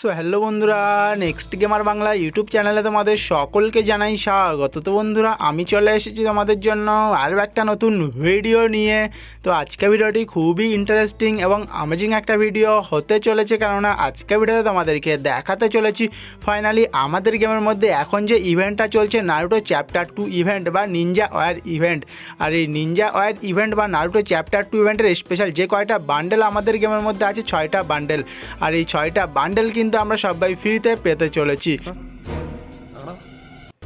So hello বন্ধুরা next gamer Bangla YouTube চ্যানেলে তোমাদের সকলকে জানাই স্বাগত। তো বন্ধুরা, আমি চলে এসেছি তোমাদের জন্য আরও একটা নতুন ভিডিও নিয়ে। তো আজকে ভিডিওটি খুবই ইন্টারেস্টিং এবং আমেজিং একটা ভিডিও হতে চলেছে কেননা আজকে ভিডিওতে তোমাদেরকে দেখাতে চলেছি। ফাইনালি আমাদের গেমের মধ্যে এখন যে ইভেন্টটা চলছে নারুটো চ্যাপ্টার টু ইভেন্ট বা নিনজা ওয়ার ইভেন্ট আর এই নিনজা ওয়ার ইভেন্ট বা নারুটো চ্যাপ্টার টু ইভেন্টের স্পেশাল যে কয়টা বান্ডেল আমাদের গেমের মধ্যে আছে, ছয়টা বান্ডেল আর এই ছয়টা বান্ডেল কিন্তু আমরা সবাই ফ্রিতে পেতে চলেছি।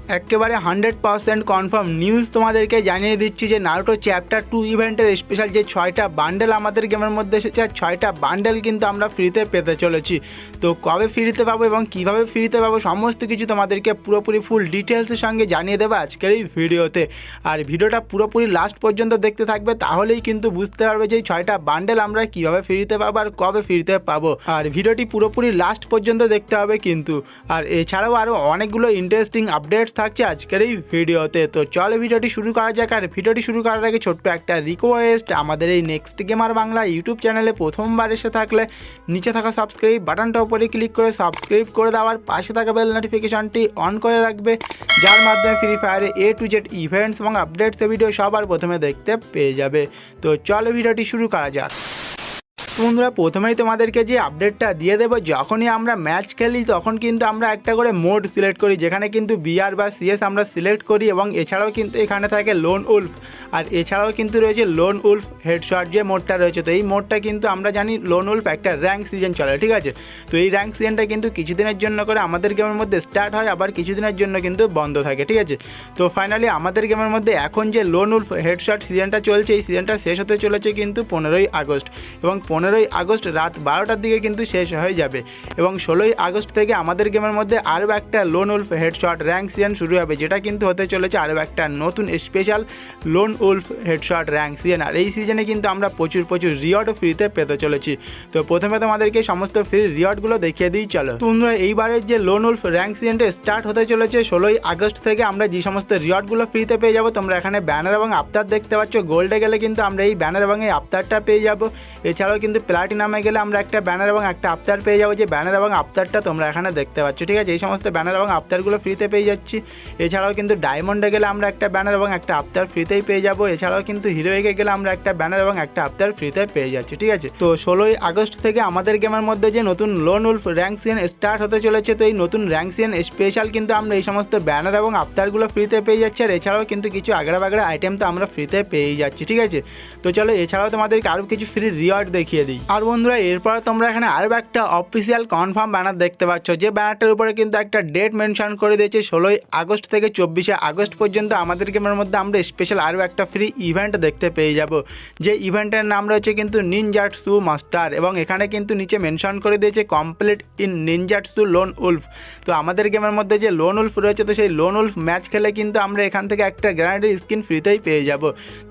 একেবারে হান্ড্রেড পার্সেন্ট কনফার্ম নিউজ তোমাদেরকে জানিয়ে দিচ্ছি যে নারুটো চ্যাপ্টার টু ইভেন্টের স্পেশাল যে ছয়টা বান্ডেল আমাদের গেমের মধ্যে এসেছে, আর ছয়টা বান্ডেল কিন্তু আমরা ফ্রিতে পেতে চলেছি। তো কবে ফ্রিতে পাবো এবং কীভাবে ফ্রিতে পাবো সমস্ত কিছু তোমাদেরকে পুরোপুরি ফুল ডিটেলসের সঙ্গে জানিয়ে দেবো আজকের এই ভিডিওতে। আর ভিডিওটা পুরোপুরি লাস্ট পর্যন্ত দেখতে থাকবে, তাহলেই কিন্তু বুঝতে পারবে যে ছয়টা বান্ডেল আমরা কীভাবে ফ্রিতে পাবো আর কবে ফ্রিতে পাবো। আর ভিডিওটি পুরোপুরি লাস্ট পর্যন্ত দেখতে হবে কিন্তু। আর এছাড়াও আরও অনেকগুলো ইন্টারেস্টিং আপডেটস থাকছে আজকের এই ভিডিওতে। তো চলো ভিডিওটি শুরু করা যাক। আর ভিডিওটি শুরু করার আগে ছোট্ট একটা রিকোয়েস্ট আমাদের এই নেক্সট গেমার বাংলা ইউটিউব চ্যানেলে প্রথমবার এসে থাকলে নিচে থাকা সাবস্ক্রাইব বাটনটা উপরে ক্লিক করে সাবস্ক্রাইব করে দেওয়ার পাশে থাকা বেল নোটিফিকেশনটি অন করে রাখবে, যার মাধ্যমে ফ্রি ফায়ারে এ টু জেড ইভেন্টস এবং আপডেটস ভিডিও সবার প্রথমে দেখতে পেয়ে যাবে। তো চলো ভিডিওটি শুরু করা যাক। বন্ধুরা, প্রথমেই তোমাদেরকে যে আপডেটটা দিয়ে দেবো, যখনই আমরা ম্যাচ খেলি, তখন কিন্তু আমরা একটা করে মোড সিলেক্ট করি, যেখানে কিন্তু বিআর বা সিএস আমরা সিলেক্ট করি এবং এছাড়াও কিন্তু এখানে থাকে লোন উলফ আর এছাড়াও কিন্তু রয়েছে লোন উলফ হেডশট যে মোডটা রয়েছে, তো এই মোডটা কিন্তু আমরা জানি লোন উলফ একটা র্যাঙ্ক সিজন চলে, ঠিক আছে? তো এই র্যাঙ্ক সিজনটা কিন্তু কিছুদিনের জন্য করে আমাদের গেমের মধ্যে স্টার্ট হয়, আবার কিছুদিনের জন্য কিন্তু বন্ধ থাকে, ঠিক আছে? তো ফাইনালি আমাদের গেমের মধ্যে এখন যে লোন উলফ হেডশট সিজনটা চলছে, এই সিজনটা শেষ হতে চলেছে কিন্তু পনেরোই আগস্ট। এবং পনেরোই আগস্ট রাত বারোটার দিকে কিন্তু শেষ হয়ে যাবে। এবং ষোলোই আগস্ট থেকে আমাদের গেমের মধ্যে আরও একটা lone wolf headshot rank season শুরু হবে, যেটা কিন্তু হতে চলেছে আরও একটা নতুন special lone wolf headshot rank season আর এই সিজনে কিন্তু আমরা প্রচুর প্রচুর রিওয়ার্ড ফ্রিতে পেতে চলেছি। তো প্রথমে তোমাদেরকে সমস্ত ফ্রি রিওয়ার্ডগুলো দেখিয়ে দিই, চলো। তোমরা এইবারের যে লোন উলফ র্যাঙ্ক সিজনটা স্টার্ট হতে চলেছে ষোলোই আগস্ট থেকে আমরা যে সমস্ত রিওয়ার্ডগুলো ফ্রিতে পেয়ে যাব, তোমরা এখানে ব্যানার এবং আফতার দেখতে পাচ্ছ। গোল্ডে গেলে কিন্তু আমরা এই ব্যানার এবং এই আফতারটা পেয়ে যাব। এছাড়াও কিন্তু প্লাটিনামে গেলে আমরা একটা ব্যানার এবং একটা আফতার পেয়ে যাব। যে ব্যানার এবং আফতারটা তোমরা এখানে দেখতে পাচ্ছ, ঠিক আছে? এই সমস্ত ব্যানার এবং আফতারগুলো ফ্রিতে পেয়ে যাচ্ছি। এছাড়াও কিন্তু ডায়মন্ডে গেলে আমরা একটা ব্যানার এবং একটা আফতার ফ্রিতেই পেয়ে যাব। এছাড়াও কিন্তু হিরোইকে গেলে আমরা একটা ব্যানার এবং একটা আফতার ফ্রিতে পেয়ে যাচ্ছি, ঠিক আছে? তো ষোলোই আগস্ট থেকে আমাদের গেমের মধ্যে যে নতুন lone wolf rank season start হতে চলেছে, তো এই নতুন র্যাঙ্ক সিজন স্পেশাল কিন্তু আমরা এই সমস্ত ব্যানার এবং আফতারগুলো ফ্রিতে পেয়ে যাচ্ছি। আর এছাড়াও কিন্তু কিছু আগড়া বাগড়া আইটেম তো আমরা ফ্রিতে পেয়েই যাচ্ছি, ঠিক আছে? তো চলো, এছাড়াও তোমাদেরকে আরও কিছু ফ্রি রিওয়ার্ড দেখিয়ে দিই। আর বন্ধুরা, এরপরে তোমরা এখানে আরও একটা অফিসিয়াল কনফার্ম ব্যানার দেখতে পাচ্ছ। যে ব্যানারটার উপরে কিন্তু একটা ডেট মেনশন করে দিয়েছে, ষোলোই আগস্ট থেকে চব্বিশে আগস্ট পর্যন্ত আমাদের গেমের মধ্যে আমরা স্পেশাল আরও একটা ফ্রি ইভেন্ট দেখতে পেয়ে যাব। যে ইভেন্টের নাম রয়েছে কিন্তু নিনজাটসু মাস্টার এবং এখানে কিন্তু নিচে মেনশন করে দিয়েছে complete in ninjutsu lone wolf তো আমাদের গেমের মধ্যে যে লোন উলফ রয়েছে, তো সেই লোন উলফ ম্যাচ খেলে কিন্তু আমরা এখান থেকে একটা গ্যারান্টির স্কিন ফ্রিতেই পেয়ে যাব।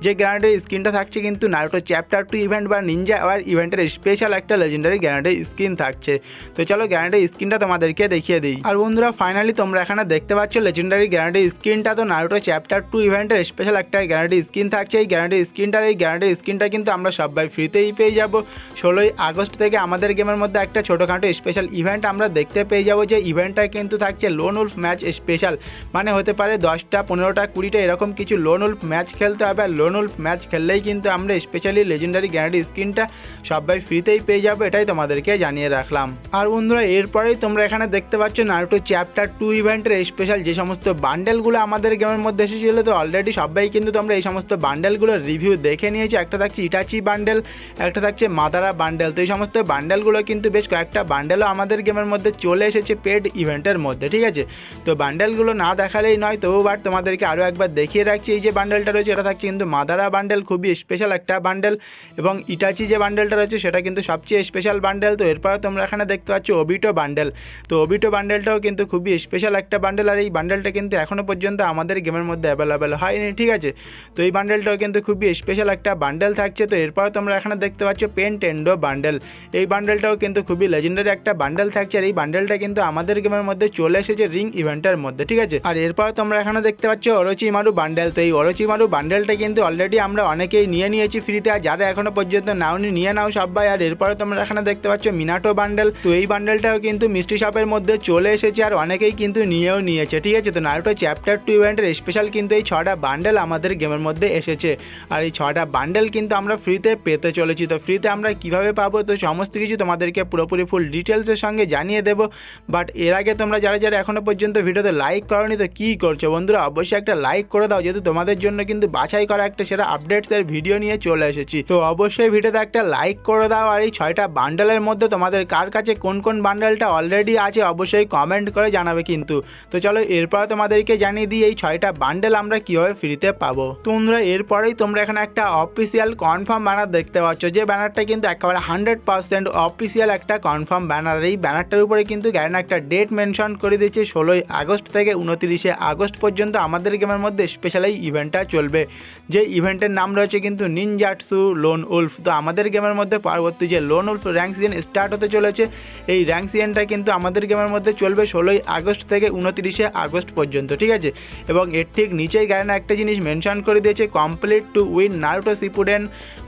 যে গ্যারান্টির স্কিনটা থাকছে কিন্তু নারুটো চ্যাপ্টার টু ইভেন্ট বা নিনজা আওয়ার ইভেন্টের স্পেশাল একটা লেজেন্ডারি গ্যারান্টির স্কিন থাকছে। তো চলো গ্যারান্টি স্কিনটা তোমাদেরকে দেখিয়ে দিই। আর বন্ধুরা ফাইনালি তোমরা এখানে দেখতে পাচ্ছ লেজেন্ডারি গ্যারান্টি স্কিনটা তো নারুটো চ্যাপ্টার টু ইভেন্টের স্পেশাল একটা গ্যারান্টি স্কিন থাকছে। এই গ্যারান্টি স্কিনটার এই গ্যারান্টি স্কিনটা কিন্তু আমরা সবাই ফ্রিতেই পেয়ে যাব। ষোলোই আগস্ট থেকে আমাদের গেমের মধ্যে একটা ছোটোখাটো স্পেশাল ইভেন্ট আমরা দেখতে পেয়ে যাব। যে ইভেন্টটা কিন্তু থাকছে লোন উলফ ম্যাচ স্পেশাল মানে হতে পারে দশটা, পনেরোটা, কুড়িটা, এরকম কিছু লোন উলফ ম্যাচ খেলতে হবে। আর লোন উলফ ম্যাচ খেললেই কিন্তু আমরা স্পেশালি লেজেন্ডারি গ্যারান্টি স্কিনটা সবাই ফ্রিতেই পেয়ে যাব, এটাই তোমাদেরকে জানিয়ে রাখলাম। আর বন্ধুরা, এরপরেই তোমরা এখানে দেখতে পাচ্ছ নারুটো চ্যাপ্টার টু ইভেন্টের স্পেশাল যে সমস্ত বান্ডেলগুলো আমাদের গেমের মধ্যে এসেছিল, তো অলরেডি সবাই কিন্তু তোমরা এই সমস্ত বান্ডেলগুলোর রিভিউ দেখে নিয়েছো। একটা থাকছে ইটাচি বান্ডেল একটা থাকছে মাদারা বান্ডেল তো এই সমস্ত বান্ডেলগুলো কিন্তু বেশ কয়েকটা বান্ডেলও আমাদের গেমের মধ্যে চলে এসেছে পেড ইভেন্টের মধ্যে, ঠিক আছে? তো বান্ডেলগুলো না দেখালেই নয় তবু বাট তোমাদেরকে আরও একবার দেখিয়ে রাখছি, এই যে বান্ডেলটা রয়েছে, এটা থাকছে কিন্তু মাদারা বান্ডেল খুবই স্পেশাল একটা বান্ডেল এবং ইটাচি যে বান্ডেলটা রয়েছে, সেটা কিন্তু সবচেয়ে স্পেশাল বান্ডেল তো এরপরে তোমরা এখানে দেখতে পাচ্ছ ওবিটো বান্ডেল তো ওবিটো বান্ডেলটাও কিন্তু খুবই স্পেশাল একটা বান্ডেল আর এই বান্ডেলটা কিন্তু এখনও পর্যন্ত আমাদের গেমের মধ্যে অ্যাভেলেবেল হয়নি, ঠিক আছে? তো এই বান্ডেলটাও কিন্তু খুবই স্পেশাল একটা বান্ডেল থাকছে। তো এরপর তোমরা এখানে দেখতে পাচ্ছ পেন টেন্ডো বান্ডেল এই বান্ডেলটাও কিন্তু খুবই লেজেন্ডারি একটা বান্ডেল থাকছে, আর এই বান্ডেলটা কিন্তু আমাদের গেমের মধ্যে চলে এসেছে রিং ইভেন্টের মধ্যে, ঠিক আছে? আর এরপর তোমরা এখানে দেখতে পাচ্ছ অরচিমারু বান্ডেল তো এই অরচি অরচিমারু বান্ডেলটা কিন্তু অলরেডি আমরা অনেকেই নিয়ে নিয়েছি ফ্রিতে আর যারা এখনও পর্যন্ত নাওনি, নিয়ে নাও নাও সবাই আর এরপরে তোমরা এখানে দেখতে পাচ্ছ মিনাটো বান্ডেল। তো এই বান্ডেলটাও কিন্তু মিষ্টি শপের মধ্যে চলে এসেছে আর অনেকেই কিন্তু নিয়েও নিয়েছে, ঠিক আছে? তো নারুটো চ্যাপ্টার টু ইভেন্টের স্পেশাল কিন্তু এই ছটা বান্ডেল আমাদের গেমের মধ্যে এসেছে। আর এই ছটা বান্ডেল কিন্তু আমরা ফ্রিতে পেতে চলেছি। তো ফ্রিতে আমরা কীভাবে পাবো? তো সমস্ত কিছু তোমাদেরকে পুরোপুরি ফুল ডিটেলসের সঙ্গে জানিয়ে দেবো। বাট এর আগে তোমরা যারা যারা এখনও পর্যন্ত ভিডিওতে লাইক করনি, তো কী করছ বন্ধুরা? অবশ্যই একটা লাইক করে দাও, যেহেতু তোমাদের জন্য কিন্তু বাছাই করা একটা সেরা আপডেটসের ভিডিও নিয়ে চলে এসেছি। তো অবশ্যই ভিডিওতে একটা লাইক করে দাও। আর এই ছয়টা বান্ডেলের মধ্যে তোমাদের কার কাছে কোন কোন বান্ডেলটা অলরেডি আছে, অবশ্যই কমেন্ট করে জানাবে কিন্তু। তো চলো, এরপরে তোমাদেরকে জানিয়ে দিই, এই ছয়টা বান্ডেল আমরা কীভাবে ফ্রিতে পাবো। তোমরা এরপরেই তোমরা এখানে একটা অফিসিয়াল কনফার্ম ব্যানার দেখতে পাচ্ছ। যে ব্যানারটা কিন্তু একেবারে হান্ড্রেড পার্সেন্ট অফিসিয়াল একটা কনফার্ম ব্যানার এই ব্যানারটার উপরে কিন্তু গ্যারেন একটা ডেট মেনশন করে দিয়েছে, ষোলোই আগস্ট থেকে উনতিরিশে আগস্ট পর্যন্ত আমাদের গেমের মধ্যে স্পেশাল এই ইভেন্টটা চলবে। যে ইভেন্টের নাম রয়েছে কিন্তু নিনজাটসু লোন উলফ তো আমাদের গেমের মধ্যে পরবর্তী যে lone wolf rank season start হতে চলেছে, এই র্যাঙ্ক সিজনটা কিন্তু আমাদের গেমের মধ্যে চলবে ষোলোই আগস্ট থেকে উনতিরিশে আগস্ট পর্যন্ত, ঠিক আছে? এবং এর ঠিক নিচেই গায়না একটা জিনিস মেনশন করে দিয়েছে complete to win Naruto Shippuden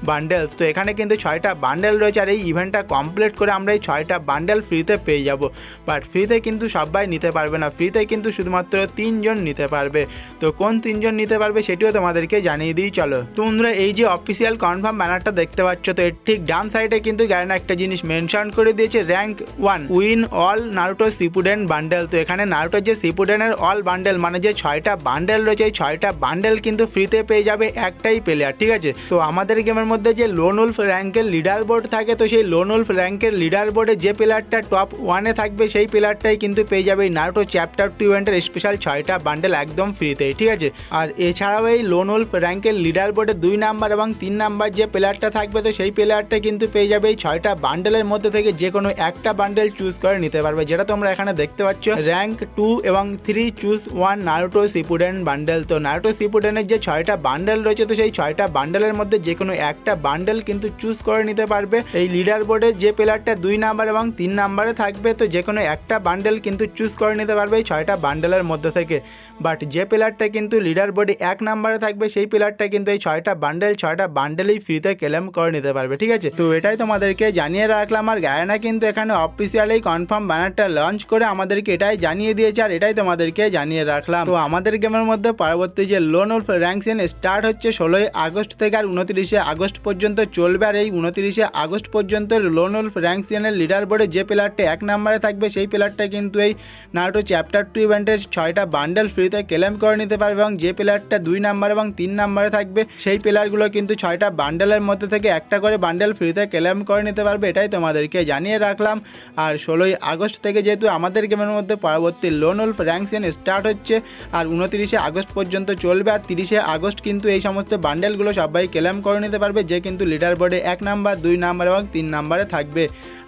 bundles তো এখানে কিন্তু ছয়টা বান্ডেল রয়েছে আর এই ইভেন্টটা কমপ্লিট করে আমরা এই ছয়টা বান্ডেল ফ্রিতে পেয়ে যাব। বাট ফ্রিতে কিন্তু সবাই নিতে পারবে না ফ্রিতে কিন্তু শুধুমাত্র তিনজন নিতে পারবে। তো কোন তিনজন নিতে পারবে সেটিও তোমাদেরকে জানিয়ে দিই, চলো। তো বন্ধুরা, এই যে অফিসিয়াল কনফার্ম ব্যানারটা দেখতে পাচ্ছ, তো এর ঠিক ডান সাইডে কিন্তু গ্যারেন একটা জিনিস মেনশন করে দিয়েছে rank one win all Naruto Shippuden bundle তো এখানে নারুটোর যে সিপুডেনের অল বান্ডেল মানে যে ছয়টা বান্ডেল রয়েছে, এই ছয়টা বান্ডেল কিন্তু ফ্রিতে পেয়ে যাবে একটাই প্লেয়ার ঠিক আছে? তো আমাদের গেমের মধ্যে যে লোন উলফ র্যাঙ্কের লিডার বোর্ড থাকে, তো সেই লোন উলফ র্যাঙ্কের লিডার বোর্ডে যে প্লেয়ারটা টপ ওয়ানে থাকবে, সেই প্লেয়ারটাই কিন্তু পেয়ে যাবে এই নারুটো চ্যাপ্টার টু ইভেন্টের স্পেশাল ছয়টা বান্ডেল একদম ফ্রিতেই ঠিক আছে? আর এছাড়াও এই লোন উলফ র্যাঙ্কের লিডার বোর্ডে দুই নাম্বার এবং তিন নাম্বার যে প্লেয়ারটা থাকবে, তো সেই প্লেয়ারটা কিন্তু পেয়ে যাবে এই ছয়টা বান্ডেলের মধ্যে থেকে যে কোনো একটা বান্ডেল চুজ করে নিতে পারবে। যেটা তোমরা এখানে দেখতে পাচ্ছ র্যাঙ্ক টু এবং three choose one Naruto Shippuden bundle তো নারুটো সিপুডেনের যে ছয়টা বান্ডেল রয়েছে, তো সেই ছয়টা বান্ডেলের মধ্যে যে কোনো একটা বান্ডেল কিন্তু চুজ করে নিতে পারবে। এই লিডার বোর্ডে যে প্লেয়ারটা দুই নাম্বার এবং তিন নাম্বারে থাকবে, তো যে কোনো একটা বান্ডেল কিন্তু চুজ করে নিতে পারবে এই ছয়টা বান্ডেলের মধ্যে থেকে। বাট যে প্লেয়ারটা কিন্তু লিডার বোর্ডে এক নাম্বারে থাকবে, সেই প্লেয়ারটা কিন্তু এই ছয়টা বান্ডেল, ছয়টা বান্ডেলই ফ্রিতে ক্লেম করে নিতে পারবে। ঠিক আছে? তো এটাই তোমাদেরকে জানিয়ে রাখলাম। আর গায়না কিন্তু এখানে অফিসিয়ালি কনফার্ম ব্যানারটা লঞ্চ করে আমাদেরকে এটাই জানিয়ে দিয়েছে, আর এটাই তোমাদেরকে জানিয়ে রাখলাম। তো আমাদের গেমের মধ্যে পরবর্তী যে lone wolf rank season start হচ্ছে ষোলোই আগস্ট থেকে আর উনত্রিশে আগস্ট পর্যন্ত চলবে। আর এই উনত্রিশে আগস্ট পর্যন্ত লোন উলফ র্যাঙ্ক সিজনের লিডার বোর্ডে যে প্লেয়ারটা এক নম্বরে থাকবে, সেই প্লেয়ারটা কিন্তু এই নারুটো চ্যাপ্টার টু ইভেন্টের ছয়টা বান্ডেল ফ্রিতে ক্লেম করে নিতে পারবে এবং যে প্লেয়ারটা দুই নাম্বার এবং তিন নাম্বারে থাকবে, সেই প্লেয়ারগুলো কিন্তু ছয়টা বান্ডেলের মধ্যে থেকে একটা করে বান্ডেল ফ্রিতে ক্লেম করে নিতে পারবে, এটাই তোমাদেরকে জানিয়ে রাখলাম। আর ষোলোই আগস্ট থেকে যেহেতু আমাদের গেমের মধ্যে পরবর্তী lone wolf rank season start হচ্ছে, আর উনতিরিশে আগস্ট পর্যন্ত চলবে, আর তিরিশে আগস্ট কিন্তু এই সমস্ত বান্ডেলগুলো সবাই ক্লেম করে নিতে পারবে, যে কিন্তু লিডার বোর্ডে এক নাম্বার, দুই নাম্বার এবং তিন নাম্বারে থাকবে।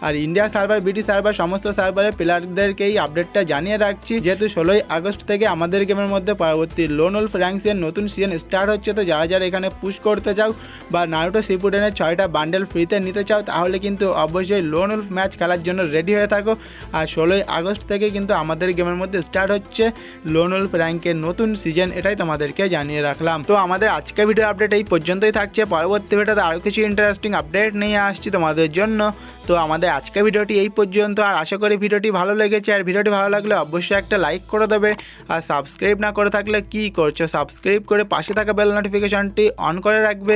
আর ইন্ডিয়া সার্ভার বিটি সার্ভার সমস্ত সার্ভারের প্লেয়ারদেরকেই আপডেটটা জানিয়ে রাখছি। যেহেতু ষোলোই আগস্ট থেকে আমাদের গেমের মধ্যে পরবর্তী লোন উলফ র্যাঙ্ক সিজন নতুন সিজন স্টার্ট হচ্ছে, তো যারা যারা এখানে পুশ করতে চাও বা নারুটো সিপুডেনের ছয়টা বান্ডেল ফ্রিতে নিতে চাও, তাহলে কিন্তু অবশ্যই লোন ম্যাচ খেলার জন্য রেডি হয়ে থাকো। আর ষোলোই আগস্ট থেকে কিন্তু আমাদের গেমের মধ্যে স্টার্ট হচ্ছে লোন উলফ র্যাঙ্কের নতুন সিজন এটাই তোমাদেরকে জানিয়ে রাখলাম। তো আমাদের আজকে ভিডিও আপডেট এই পর্যন্তই থাকছে। পরবর্তী ভিডিওতে আরও কিছু ইন্টারেস্টিং আপডেট নিয়ে আসছি তোমাদের জন্য। তো আমাদের আজকে ভিডিওটি এই পর্যন্ত, আর আশা করি ভিডিওটি ভালো লেগেছে। আর ভিডিওটি ভালো লাগলে অবশ্যই একটা লাইক করে দেবে। আর সাবস্ক্রাইব না করে থাকলে কি করছ? সাবস্ক্রাইব করে পাশে থাকা বেল নোটিফিকেশনটি অন করে রাখবে।